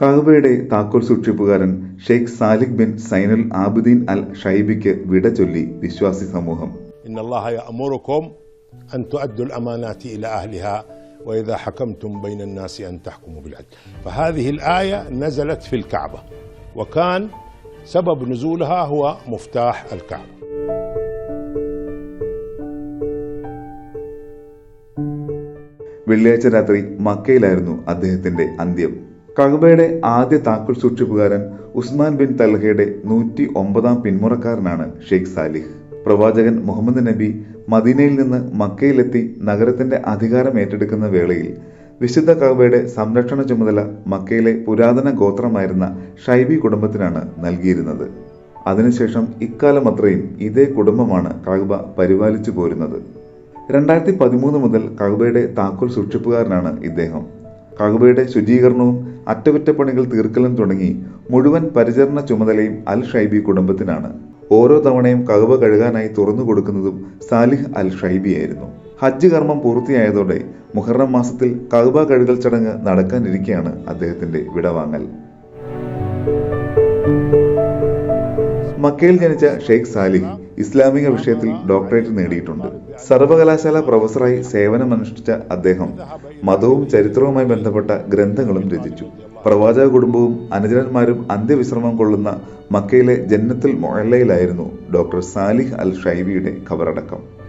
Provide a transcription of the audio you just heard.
കഅബയുടെ താക്കോൽ സൂക്ഷിപ്പുകാരൻ Sheikh Saleh bin Zainul Abideen al ഷൈബിക്ക് വിട ചൊല്ലി വിശ്വാസി സമൂഹം إن الله يأمركم أن تؤدوا الأمانات إلى أهلها وإذا حكمتم بين الناس أن تحكموا بالعدل فهذه الآية نزلت في الكعبة وكان سبب نزولها هو مفتاح الكعبة വെള്ളിയാഴ്ച രാത്രി മക്കയിലായിരുന്നു അദ്ദേഹത്തിന്റെ അന്ത്യം കഅബയുടെ ആദ്യ താക്കോൽ സൂക്ഷിപ്പുകാരൻ ഉസ്മാൻ ബിൻ തൽഹയുടെ നൂറ്റി ഒമ്പതാം പിന്മുറക്കാരനാണ് ഷെയ്ഖ് സാലിഹ്. പ്രവാചകൻ മുഹമ്മദ് നബി മദീനയിൽ നിന്ന് മക്കയിലെത്തി നഗരത്തിന്റെ അധികാരം ഏറ്റെടുക്കുന്ന വേളയിൽ വിശുദ്ധ കഅബയുടെ സംരക്ഷണ ചുമതല മക്കയിലെ പുരാതന ഗോത്രമായിരുന്ന ഷൈബി കുടുംബത്തിനാണ് നൽകിയിരുന്നത്. അതിനുശേഷം ഇക്കാലം അത്രയും ഇതേ കുടുംബമാണ് കഅബ പരിപാലിച്ചു പോരുന്നത്. രണ്ടായിരത്തി പതിമൂന്ന് മുതൽ കഅബയുടെ താക്കോൽ സൂക്ഷിപ്പുകാരനാണ് ഇദ്ദേഹം. കഅബയുടെ ശുചീകരണവും അറ്റകുറ്റപ്പണികൾ തീർക്കലും തുടങ്ങി മുഴുവൻ പരിചരണ ചുമതലയും അൽ ഷൈബി കുടുംബത്തിനാണ്. ഓരോ തവണയും കഅബ കഴുകാനായി തുറന്നു കൊടുക്കുന്നതും സാലിഹ് അൽ ഷൈബിയായിരുന്നു ഹജ്ജ് കർമ്മം പൂർത്തിയായതോടെ മുഹറം മാസത്തിൽ കഅബ കഴുകൽ ചടങ്ങ് നടക്കാനിരിക്കെയാണ് അദ്ദേഹത്തിന്റെ വിടവാങ്ങൽ. മക്കയിൽ ജനിച്ച ഷെയ്ഖ് സാലിഹ് ഇസ്ലാമിക വിഷയത്തിൽ ഡോക്ടറേറ്റ് നേടിയിട്ടുണ്ട്. സർവകലാശാല പ്രൊഫസറായി സേവനമനുഷ്ഠിച്ച അദ്ദേഹം മതവും ചരിത്രവുമായി ബന്ധപ്പെട്ട ഗ്രന്ഥങ്ങളും രചിച്ചു. പ്രവാചക കുടുംബവും അനുചരന്മാരും അന്ത്യവിശ്രമം കൊള്ളുന്ന മക്കയിലെ ജന്നത്തിൽ മൊഴലയിലായിരുന്നു ഡോക്ടർ സാലിഹ് അൽ ഷൈബിയുടെ ഖബറടക്കം.